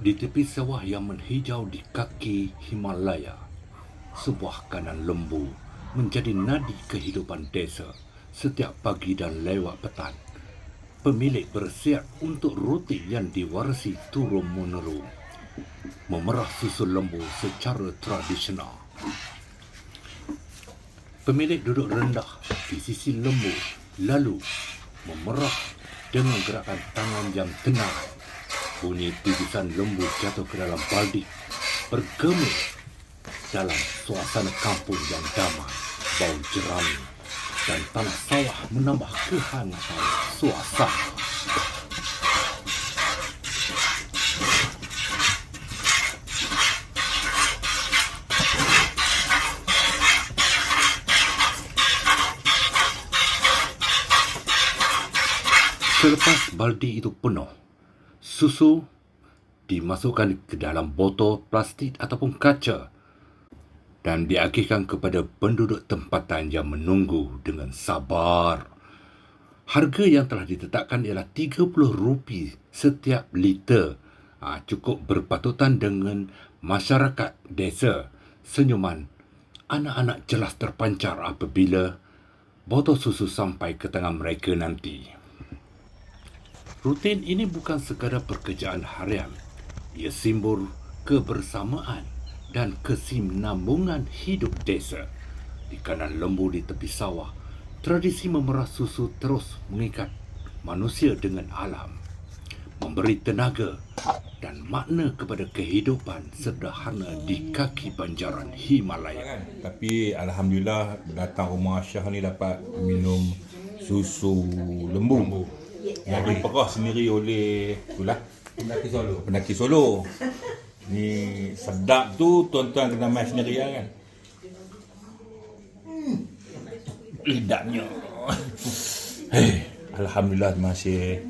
Di tepi sawah yang menghijau di kaki Himalaya, sebuah kanan lembu menjadi nadi kehidupan desa setiap pagi dan lewat petang. Pemilik bersiap untuk roti yang diwarisi turun-menurun. Memerah susu lembu secara tradisional. Pemilik duduk rendah di sisi lembu lalu memerah dengan gerakan tangan yang tenang. Bunyi tibisan lembu jatuh ke dalam baldi bergema dalam suasana kampung yang damai, bau jerami dan tanah sawah menambah kehangatan suasana. Selepas baldi itu penuh, susu dimasukkan ke dalam botol plastik ataupun kaca dan diagihkan kepada penduduk tempatan yang menunggu dengan sabar. Harga yang telah ditetapkan ialah RM30 setiap liter. Ha, cukup berpatutan dengan masyarakat desa. Senyuman anak-anak jelas terpancar apabila botol susu sampai ke tangan mereka nanti. Rutin ini bukan sekadar pekerjaan harian. Ia simbol kebersamaan dan kesinambungan hidup desa. Di kanan lembu di tepi sawah, tradisi memerah susu terus mengikat manusia dengan alam. Memberi tenaga dan makna kepada kehidupan sederhana di kaki banjaran Himalaya. tapi alhamdulillah datang rumah Syah ni dapat minum susu lembu, lembu. Yang diperah sendiri oleh itulah. Pendaki Solo. pendaki Solo. Ni sedap tu tuan-tuan kena main sendiri lah kan. Lidahnya hey, alhamdulillah terima kasih